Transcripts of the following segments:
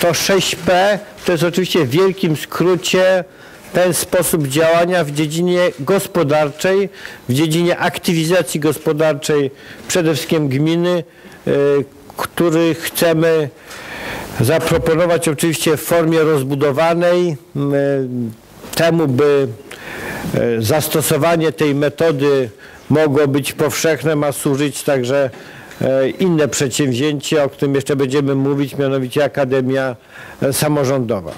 To 6P to jest oczywiście w wielkim skrócie ten sposób działania w dziedzinie gospodarczej, w dziedzinie aktywizacji gospodarczej przede wszystkim gminy, y, który chcemy zaproponować oczywiście w formie rozbudowanej y, temu, by y, zastosowanie tej metody mogło być powszechne, ma służyć także inne przedsięwzięcie, o którym jeszcze będziemy mówić, mianowicie Akademia Samorządowa.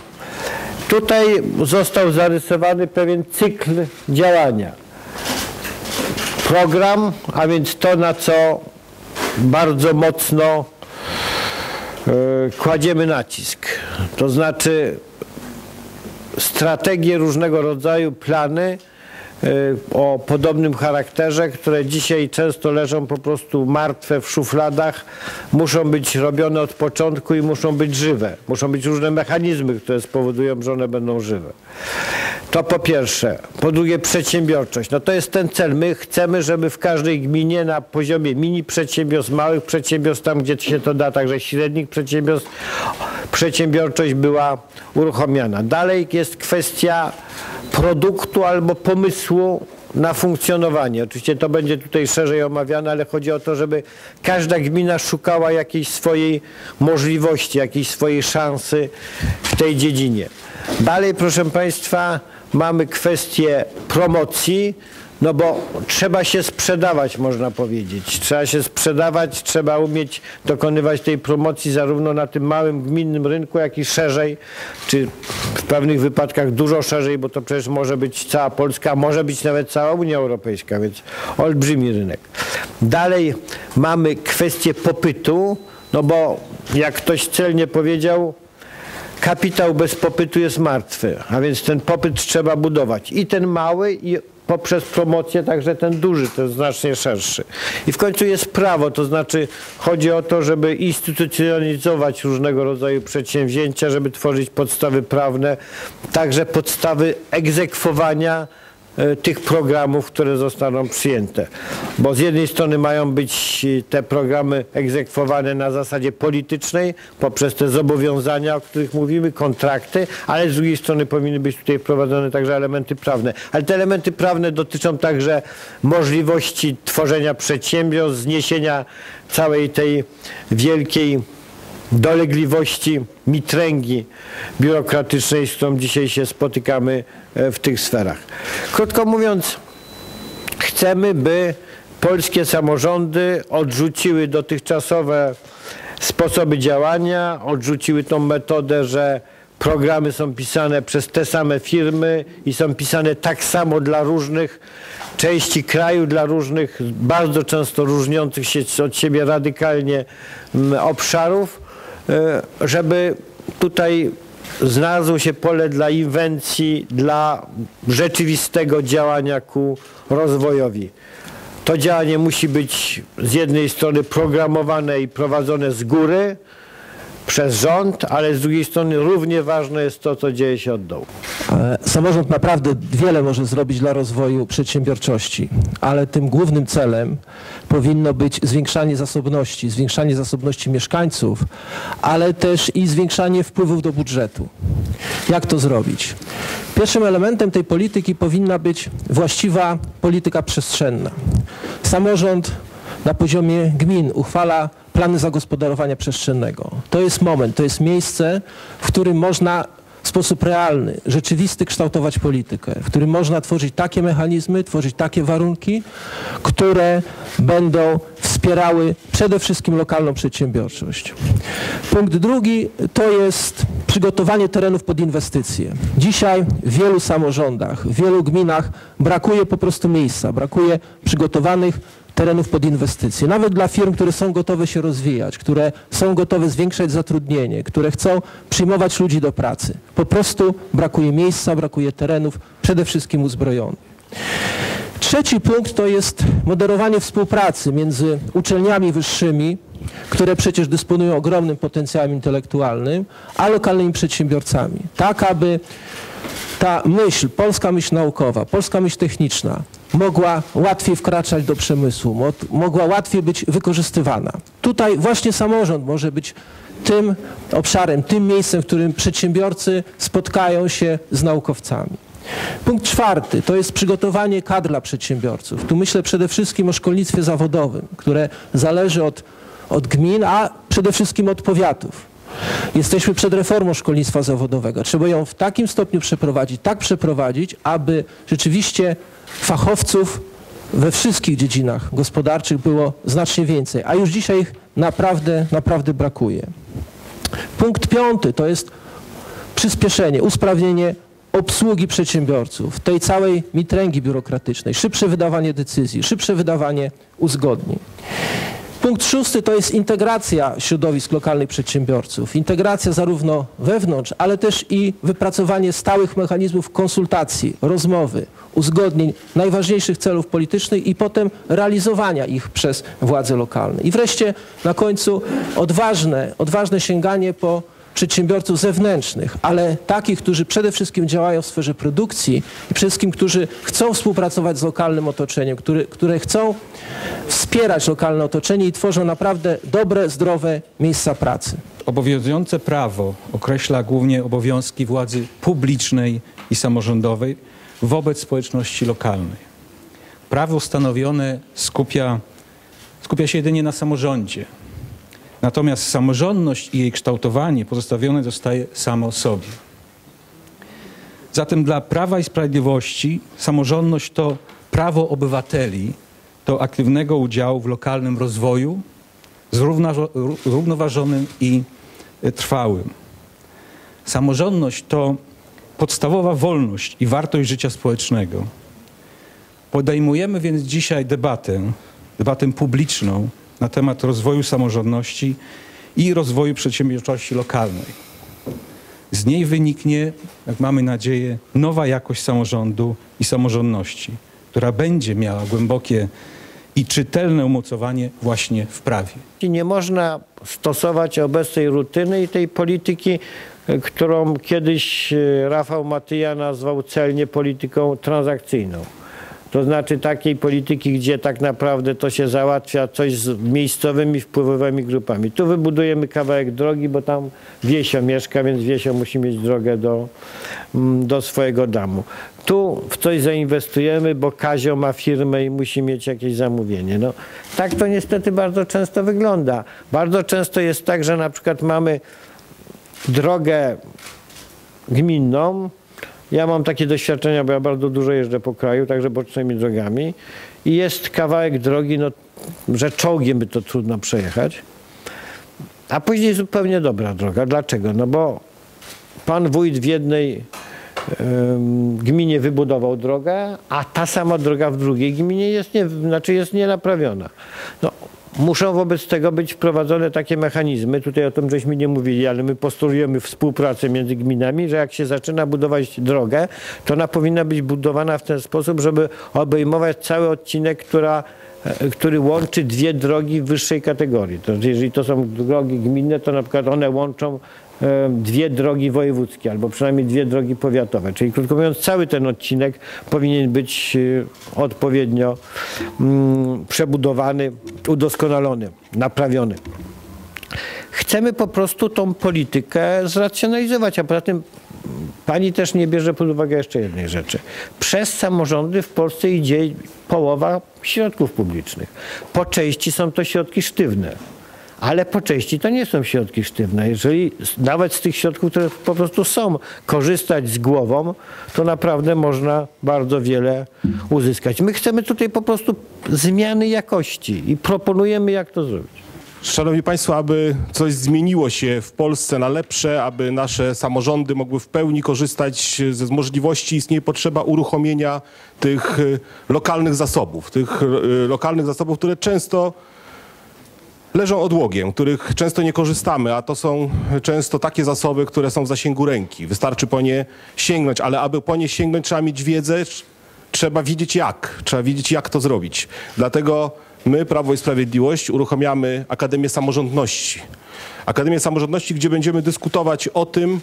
Tutaj został zarysowany pewien cykl działania. Program, a więc to, na co bardzo mocno y, kładziemy nacisk. To znaczy strategie różnego rodzaju, plany, o podobnym charakterze, które dzisiaj często leżą po prostu martwe w szufladach, muszą być robione od początku i muszą być żywe. Muszą być różne mechanizmy, które spowodują, że one będą żywe. To po pierwsze. Po drugie przedsiębiorczość. No to jest ten cel. My chcemy, żeby w każdej gminie na poziomie mini przedsiębiorstw, małych przedsiębiorstw, tam gdzie się to da, także średnich przedsiębiorstw, przedsiębiorczość była uruchomiona. Dalej jest kwestia produktu albo pomysłu na funkcjonowanie. Oczywiście to będzie tutaj szerzej omawiane, ale chodzi o to, żeby każda gmina szukała jakiejś swojej możliwości, jakiejś swojej szansy w tej dziedzinie. Dalej, proszę Państwa, mamy kwestię promocji. No bo trzeba się sprzedawać, można powiedzieć. Trzeba się sprzedawać, trzeba umieć dokonywać tej promocji zarówno na tym małym gminnym rynku, jak i szerzej, czy w pewnych wypadkach dużo szerzej, bo to przecież może być cała Polska, może być nawet cała Unia Europejska, więc olbrzymi rynek. Dalej mamy kwestię popytu, no bo jak ktoś celnie powiedział, kapitał bez popytu jest martwy, a więc ten popyt trzeba budować. I ten mały, i poprzez promocję także ten duży, ten znacznie szerszy. I w końcu jest prawo, to znaczy chodzi o to, żeby instytucjonalizować różnego rodzaju przedsięwzięcia, żeby tworzyć podstawy prawne, także podstawy egzekwowania tych programów, które zostaną przyjęte. Bo z jednej strony mają być te programy egzekwowane na zasadzie politycznej, poprzez te zobowiązania, o których mówimy, kontrakty, ale z drugiej strony powinny być tutaj wprowadzone także elementy prawne. Ale te elementy prawne dotyczą także możliwości tworzenia przedsiębiorstw, zniesienia całej tej wielkiej dolegliwości, mitręgi biurokratycznej, z którą dzisiaj się spotykamy e, w tych sferach. Krótko mówiąc, chcemy, by polskie samorządy odrzuciły dotychczasowe sposoby działania, odrzuciły tą metodę, że programy są pisane przez te same firmy i są pisane tak samo dla różnych części kraju, dla różnych, bardzo często różniących się od siebie radykalnie mm, obszarów żeby tutaj znalazło się pole dla inwencji, dla rzeczywistego działania ku rozwojowi. To działanie musi być z jednej strony programowane i prowadzone z góry, przez rząd, ale z drugiej strony równie ważne jest to, co dzieje się od dołu. Samorząd naprawdę wiele może zrobić dla rozwoju przedsiębiorczości, ale tym głównym celem powinno być zwiększanie zasobności, zwiększanie zasobności mieszkańców, ale też i zwiększanie wpływów do budżetu. Jak to zrobić? Pierwszym elementem tej polityki powinna być właściwa polityka przestrzenna. Samorząd na poziomie gmin uchwala plany zagospodarowania przestrzennego. To jest moment, to jest miejsce, w którym można w sposób realny, rzeczywisty kształtować politykę, w którym można tworzyć takie mechanizmy, tworzyć takie warunki, które będą wspierały przede wszystkim lokalną przedsiębiorczość. Punkt drugi to jest przygotowanie terenów pod inwestycje. Dzisiaj w wielu samorządach, w wielu gminach brakuje po prostu miejsca, brakuje przygotowanych terenów pod inwestycje. Nawet dla firm, które są gotowe się rozwijać, które są gotowe zwiększać zatrudnienie, które chcą przyjmować ludzi do pracy. Po prostu brakuje miejsca, brakuje terenów, przede wszystkim uzbrojonych. Trzeci punkt to jest moderowanie współpracy między uczelniami wyższymi, które przecież dysponują ogromnym potencjałem intelektualnym, a lokalnymi przedsiębiorcami. Tak, aby ta myśl, polska myśl naukowa, polska myśl techniczna mogła łatwiej wkraczać do przemysłu, mogła łatwiej być wykorzystywana. Tutaj właśnie samorząd może być tym obszarem, tym miejscem, w którym przedsiębiorcy spotkają się z naukowcami. Punkt czwarty to jest przygotowanie kadr dla przedsiębiorców. Tu myślę przede wszystkim o szkolnictwie zawodowym, które zależy od, od gmin, a przede wszystkim od powiatów. Jesteśmy przed reformą szkolnictwa zawodowego. Trzeba ją w takim stopniu przeprowadzić, tak przeprowadzić, aby rzeczywiście fachowców we wszystkich dziedzinach gospodarczych było znacznie więcej, a już dzisiaj ich naprawdę, naprawdę brakuje. Punkt piąty to jest przyspieszenie, usprawnienie obsługi przedsiębiorców, tej całej mitręgi biurokratycznej, szybsze wydawanie decyzji, szybsze wydawanie uzgodnień. Punkt szósty to jest integracja środowisk lokalnych przedsiębiorców. Integracja zarówno wewnątrz, ale też i wypracowanie stałych mechanizmów konsultacji, rozmowy, uzgodnień najważniejszych celów politycznych i potem realizowania ich przez władze lokalne. I wreszcie na końcu odważne, odważne sięganie po przedsiębiorców zewnętrznych, ale takich, którzy przede wszystkim działają w sferze produkcji i przede wszystkim, którzy chcą współpracować z lokalnym otoczeniem, który, które chcą wspierać lokalne otoczenie i tworzą naprawdę dobre, zdrowe miejsca pracy. Obowiązujące prawo określa głównie obowiązki władzy publicznej i samorządowej wobec społeczności lokalnej. Prawo stanowione skupia, skupia się jedynie na samorządzie. Natomiast samorządność i jej kształtowanie pozostawione zostaje samo sobie. Zatem dla Prawa i Sprawiedliwości samorządność to prawo obywateli do aktywnego udziału w lokalnym rozwoju, zrównoważonym i trwałym. Samorządność to podstawowa wolność i wartość życia społecznego. Podejmujemy więc dzisiaj debatę, debatę publiczną na temat rozwoju samorządności i rozwoju przedsiębiorczości lokalnej. Z niej wyniknie, jak mamy nadzieję, nowa jakość samorządu i samorządności, która będzie miała głębokie i czytelne umocowanie właśnie w prawie. Nie można stosować obecnej rutyny i tej polityki, e, którą kiedyś e, Rafał Matyja nazwał celnie polityką transakcyjną. To znaczy takiej polityki, gdzie tak naprawdę to się załatwia coś z miejscowymi wpływowymi grupami. Tu wybudujemy kawałek drogi, bo tam Wiesio mieszka, więc Wiesio musi mieć drogę do, mm, do swojego domu. Tu w coś zainwestujemy, bo Kazio ma firmę i musi mieć jakieś zamówienie. No, tak to niestety bardzo często wygląda. Bardzo często jest tak, że na przykład mamy drogę gminną, ja mam takie doświadczenia, bo ja bardzo dużo jeżdżę po kraju, także bocznymi drogami. I jest kawałek drogi, no, że czołgiem by to trudno przejechać. A później zupełnie dobra droga. Dlaczego? No bo pan wójt w jednej gminie wybudował drogę, a ta sama droga w drugiej gminie jest, nie, znaczy jest nienaprawiona. No, Muszą wobec tego być wprowadzone takie mechanizmy, tutaj o tym żeśmy nie mówili, ale my postulujemy współpracę między gminami, że jak się zaczyna budować drogę, to ona powinna być budowana w ten sposób, żeby obejmować cały odcinek, która, e, który łączy dwie drogi wyższej kategorii. To, jeżeli to są drogi gminne, to na przykład one łączą dwie drogi wojewódzkie, albo przynajmniej dwie drogi powiatowe. Czyli krótko mówiąc, cały ten odcinek powinien być e, odpowiednio mm, przebudowany, udoskonalony, naprawiony. Chcemy po prostu tą politykę zracjonalizować, a poza tym pani też nie bierze pod uwagę jeszcze jednej rzeczy. Przez samorządy w Polsce idzie połowa środków publicznych. Po części są to środki sztywne ale po części to nie są środki sztywne. Jeżeli nawet z tych środków, które po prostu są, korzystać z głową, to naprawdę można bardzo wiele uzyskać. My chcemy tutaj po prostu zmiany jakości i proponujemy, jak to zrobić. Szanowni Państwo, aby coś zmieniło się w Polsce na lepsze, aby nasze samorządy mogły w pełni korzystać ze możliwości, istnieje potrzeba uruchomienia tych y, lokalnych zasobów, tych y, lokalnych zasobów, które często leżą odłogiem, których często nie korzystamy, a to są często takie zasoby, które są w zasięgu ręki. Wystarczy po nie sięgnąć, ale aby po nie sięgnąć trzeba mieć wiedzę, trzeba wiedzieć jak, trzeba wiedzieć jak to zrobić. Dlatego my, Prawo i Sprawiedliwość, uruchamiamy Akademię Samorządności. Akademię Samorządności, gdzie będziemy dyskutować o tym,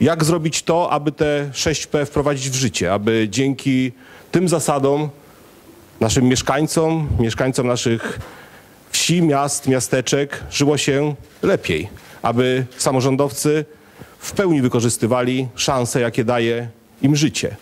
jak zrobić to, aby te 6P wprowadzić w życie, aby dzięki tym zasadom naszym mieszkańcom, mieszkańcom naszych wsi, miast, miasteczek żyło się lepiej. aby samorządowcy w pełni wykorzystywali szanse, jakie daje im życie.